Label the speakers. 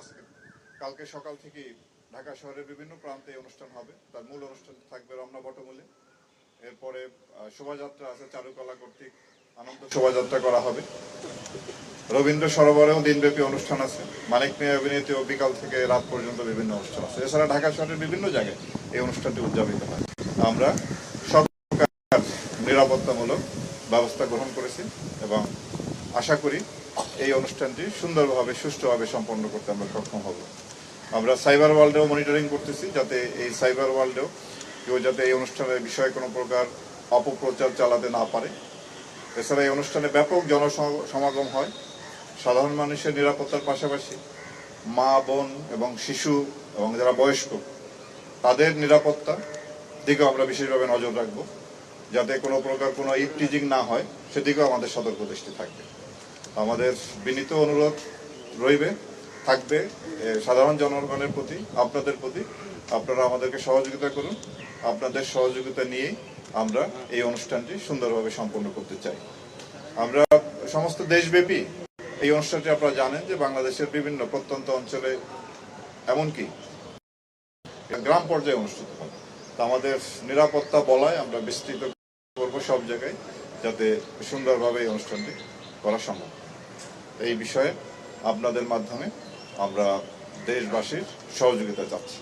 Speaker 1: আজকে। কালকে সকাল থেকে ঢাকা শহরের বিভিন্ন প্রান্তে অনুষ্ঠান হবে। তার মূল অনুষ্ঠান থাকবে রমনা বটমূলে। এরপরে শোভাযাত্রা আছে চারুকলা কর্তৃক। আনন্দ শোভাযাত্রা করা হবে। রবীন্দ্র সরোবরেও দিনব্যাপী অনুষ্ঠান আছে। মানিক মিয়া অভিনীতিও বিকাল থেকে রাত পর্যন্ত বিভিন্ন অনুষ্ঠান আছে। এছাড়া ঢাকা শহরের বিভিন্ন জায়গায় এই অনুষ্ঠানটি উদযাপিত হয়। আমরা সব নিরাপত্তামূলক ব্যবস্থা গ্রহণ করেছি এবং আশা করি এই অনুষ্ঠানটি সুন্দরভাবে, সুষ্ঠুভাবে সম্পন্ন করতে আমরা সক্ষম হব। আমরা সাইবার ওয়ার্ল্ডেও মনিটরিং করতেছি, যাতে এই সাইবার ওয়ার্ল্ডেও কেউ যাতে এই অনুষ্ঠানের বিষয়ে কোনো প্রকার অপপ্রচার চালাতে না পারে। এছাড়া এই অনুষ্ঠানে ব্যাপক জনসমাগম হয়। সাধারণ মানুষের নিরাপত্তার পাশাপাশি মা, বোন এবং শিশু এবং যারা বয়স্ক, তাদের নিরাপত্তা দিকেও আমরা বিশেষভাবে নজর রাখব। যাতে কোনো প্রকার কোনো ইপটিজিং না হয়, সেদিকেও আমাদের সতর্ক দৃষ্টি থাকবে। আমাদের বিনীত অনুরোধ রইবে, থাকবে সাধারণ জনগণের প্রতি, আপনাদের প্রতি। আপনারা আমাদেরকে সহযোগিতা করুন। আপনাদের সহযোগিতা নিয়েই আমরা এই অনুষ্ঠানটি সুন্দরভাবে সম্পন্ন করতে চাই। আমরা সমস্ত দেশব্যাপী এই অনুষ্ঠানটি আপনারা জানেন যে বাংলাদেশের বিভিন্ন প্রত্যন্ত অঞ্চলে, এমনকি গ্রাম পর্যায়ে অনুষ্ঠিত হয়। তা আমাদের নিরাপত্তা বলায় আমরা বিস্তৃত করব সব জায়গায়, যাতে সুন্দরভাবে এই অনুষ্ঠানটি করা সম্ভব। এই বিষয়ে আপনাদের মাধ্যমে আমরা দেশবাসীর সহযোগিতা চাচ্ছি।